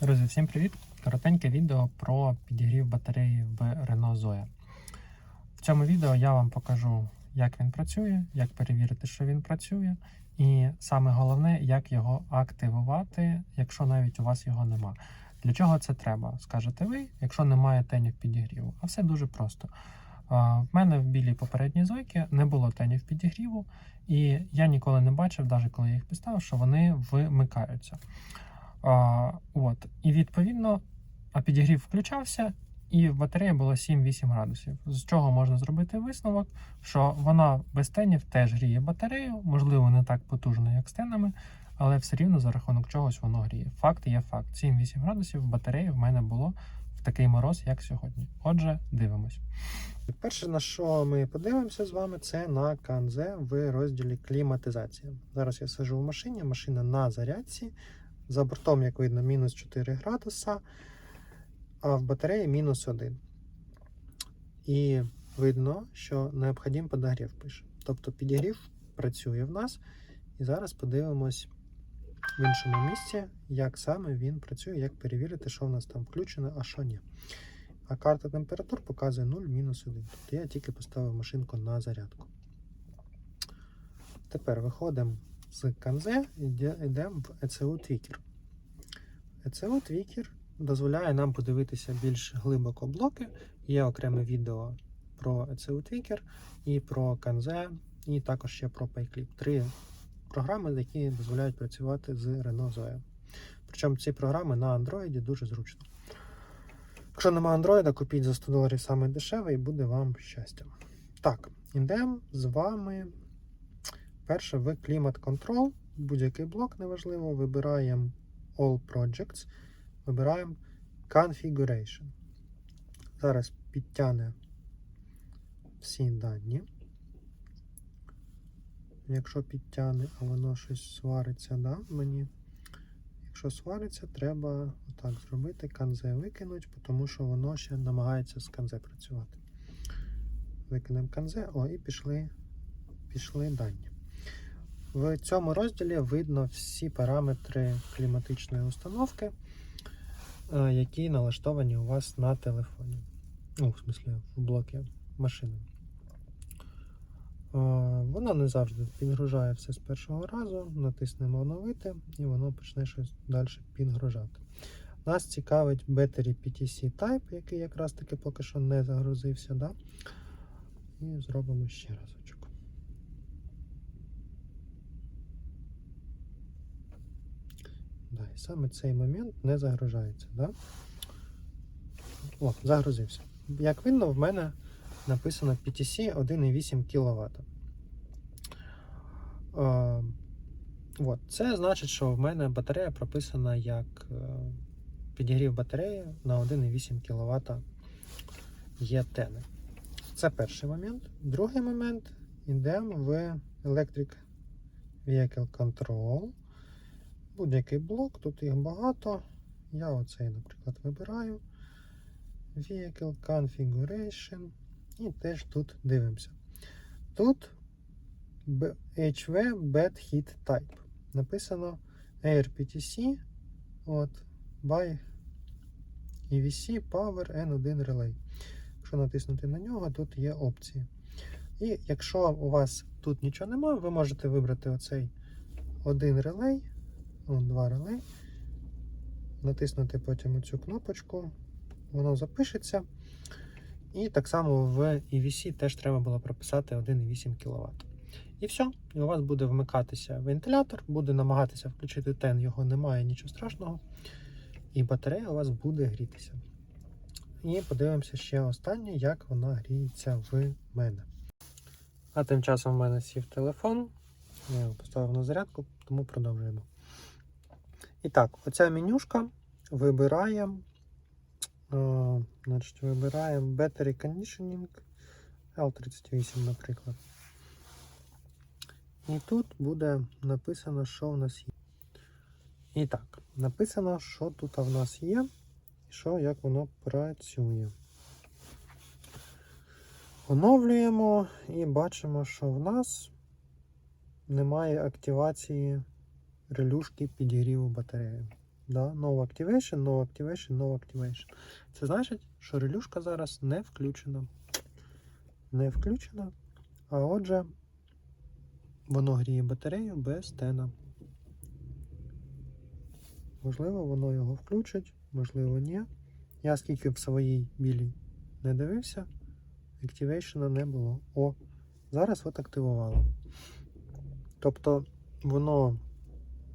Друзі, всім привіт! Коротеньке відео про підігрів батареї в Renault Zoe. В цьому відео я вам покажу, як він працює, як перевірити, що він працює, і саме головне, як його активувати, якщо навіть у вас його нема. Для чого це треба, скажете ви, якщо немає тенів підігріву. А все дуже просто. В мене в білій попередній зойки не було тенів підігріву, і я ніколи не бачив, навіть коли я їх поставив, що вони вимикаються. А, от. І відповідно а підігрів включався, і в батареї було 7-8 градусів. З чого можна зробити висновок, що вона без тенів теж гріє батарею, можливо, не так потужно, як з тенами, але все рівно за рахунок чогось воно гріє. Факт є факт. 7-8 градусів батареї в мене було в такий мороз, як сьогодні. Отже, дивимось. Перше, на що ми подивимося з вами, це на КНЗ в розділі кліматизація. Зараз я сижу в машині, машина на зарядці. За бортом, як видно, мінус 4 градуса, а в батареї мінус 1. І видно, що необхідний подогрів пише. Тобто підігрів працює в нас. І зараз подивимось в іншому місці, як саме він працює, як перевірити, що в нас там включено, а що ні. А карта температур показує 0, мінус 1. Тобто я тільки поставив машинку на зарядку. Тепер виходимо з канзе йдемо в ECU Tweaker. ECU Tweaker дозволяє нам подивитися більш глибоко блоки. Є окреме відео про ECU Tweaker і про канзе, і також ще про PayClip. Три програми, які дозволяють працювати з Renault Zoe. Причому ці програми на Android дуже зручно. Якщо нема Android, купіть за 100 доларів саме дешеве і буде вам щастя. Так, ідемо з вами. Перше в Climate Control. Будь-який блок неважливо. Вибираємо All Projects, вибираємо Configuration. Зараз підтягне всі дані. Якщо підтягне, а воно щось свариться, да, мені. Якщо свариться, треба отак зробити, канзе викинуть, тому що воно ще намагається з канзе працювати. Викинемо канзе, о, і пішли, пішли дані. В цьому розділі видно всі параметри кліматичної установки, е, які налаштовані у вас на телефоні. Ну, в смислі, в блокі машини. Е, Воно не завжди підгружає все з першого разу. Натиснемо оновити і воно почне щось далі підгружати. Нас цікавить Battery PTC Type, який якраз таки поки що не загрузився. Да? І зробимо ще разочок. Да, саме цей момент не загружається. Да? О, загрузився. Як видно, в мене написано PTC 1,8 кВт. От. Це значить, що в мене батарея прописана як е, підігрів батареї на 1,8 кВт є. Це перший момент. Другий момент йдемо в Electric Vehicle Control. Будь-який блок, тут їх багато. Я оцей, наприклад, вибираю. Vehicle Configuration. І теж тут дивимося. Тут HV Bad Heat Type. Написано AirPTC от, by EVC Power N1 Relay. Якщо натиснути на нього, тут є опції. І якщо у вас тут нічого немає, ви можете вибрати оцей один релей, о, два релей, натиснути потім цю кнопочку, воно запишеться. І так само в EVC теж треба було прописати 1,8 кВт. І все, і у вас буде вмикатися вентилятор, буде намагатися включити тен, його немає, нічого страшного. І батарея у вас буде грітися. І подивимося ще останнє, як вона гріється в мене. А тим часом в мене сів телефон. Я його поставив на зарядку, тому продовжуємо. І так, оця менюшка вибираємо. Е, Значить, вибираємо Battery Conditioning L38, наприклад. І тут буде написано, що в нас є. І так, написано, що тут в нас є, і що, як воно працює. Оновлюємо і бачимо, що в нас немає активації релюшки підігріву батареї. Да, no activation, no activation, no activation. Це значить, що релюшка зараз не включена. Не включена. А отже, воно гріє батарею без тена. Можливо, воно його включить, можливо, ні. Я скільки в своїй білій не дивився, активейшена не було. О, зараз от активувало. Тобто воно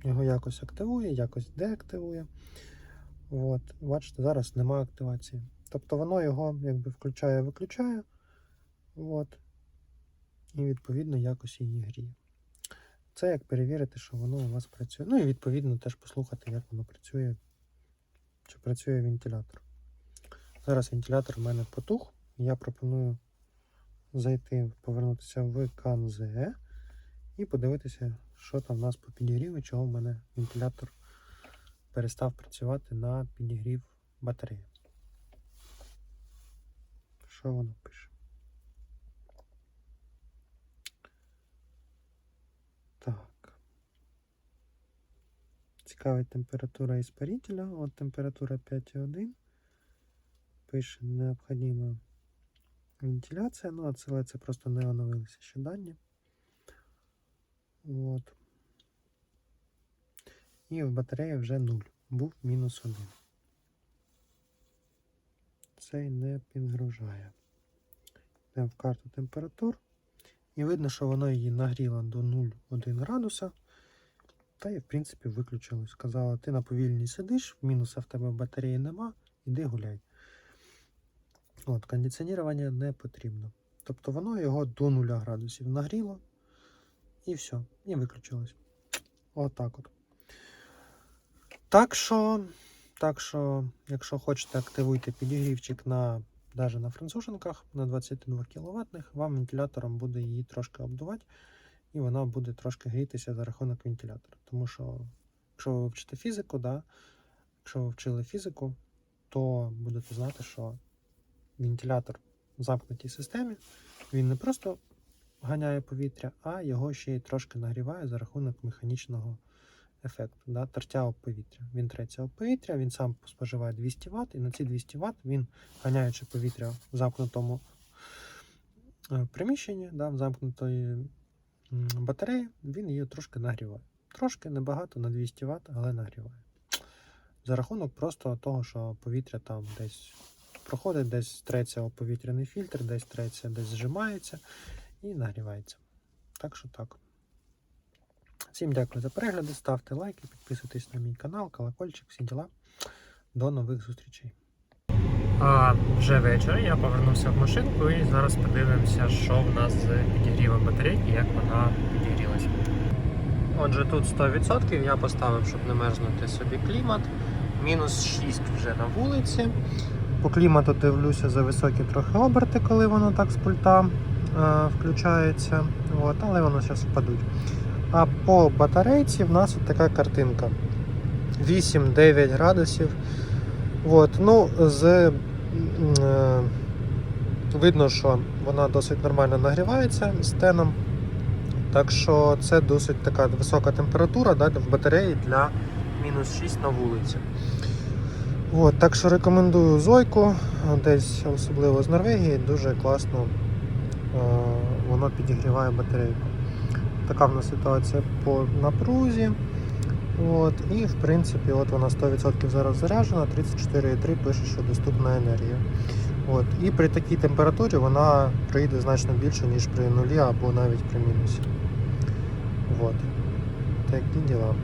його якось активує, якось деактивує. От, бачите, зараз немає активації. Тобто воно його якби включає-виключає. І відповідно якось її гріє. Це як перевірити, що воно у вас працює. Ну і відповідно теж послухати, як воно працює, чи працює вентилятор. Зараз вентилятор в мене потух. Я пропоную зайти, повернутися в КНЗЕ і подивитися, що там в нас по підігріву, чого в мене вентилятор перестав працювати на підігрів батареї. Що воно пише? Так. Цікавить температура іспарителя. От температура 5,1. Пише необхідна вентиляція. Ну, а це просто не оновилися ще дані. От. І в батареї вже 0. Був мінус 1. Цей не підгружає. Йдемо в карту температур. І видно, що воно її нагріло до 0,1 градуса. Та і, в принципі, виключилось. Сказала, ти на повільній сидиш, мінуса в тебе в батареї нема, іди гуляй. От, кондиціонування не потрібно. Тобто воно його до 0 градусів нагріло. І все, і виключилось. Отак от. Так що, так що, якщо хочете, активуйте підігрівчик на навіть на француженках на 22 кВт, вам вентилятором буде її трошки обдувати, і вона буде трошки грітися за рахунок вентилятора. Тому що, якщо ви вчите фізику, да, якщо ви вчили фізику, то будете знати, що вентилятор в замкнутій системі він не просто ганяє повітря, а його ще й трошки нагріває за рахунок механічного ефекту. Да? Тертя об повітря. Він треться об повітря, він сам споживає 200 Вт, і на ці 200 Вт він, ганяючи повітря в замкнутому е, приміщенні, да, в замкнутої батареї, він її трошки нагріває. Трошки небагато на 200 Вт, але нагріває. За рахунок просто того, що повітря там десь проходить, десь треться повітряний фільтр, десь треться, десь зжимається і нагрівається. Так що так. Всім дякую за перегляди, ставте лайки, підписуйтесь на мій канал, колокольчик, всі діла. До нових зустрічей. А вже вечір. Я повернувся в машинку і зараз подивимося, що в нас з підігрівом батарейки, як вона підігрілася. Отже, тут 100% я поставив, щоб не мерзнути собі клімат. Мінус 6 вже на вулиці. По клімату дивлюся за високі трохи оберти, коли воно так з пульта е, включається. От, але воно зараз впадуть. А по батарейці в нас от така картинка. 8-9 градусів. От, ну, з, е, видно, що вона досить нормально нагрівається з теном. Так що це досить така висока температура да, в батареї для мінус 6 на вулиці. От, так що рекомендую Зойку, десь особливо з Норвегії, дуже класно воно підігріває батарейку. Така в нас ситуація по напрузі. От, і в принципі, от вона 100% зараз заряджена, 34,3 пише, що доступна енергія. От, і при такій температурі вона прийде значно більше, ніж при нулі або навіть при мінусі. От. Такі діла.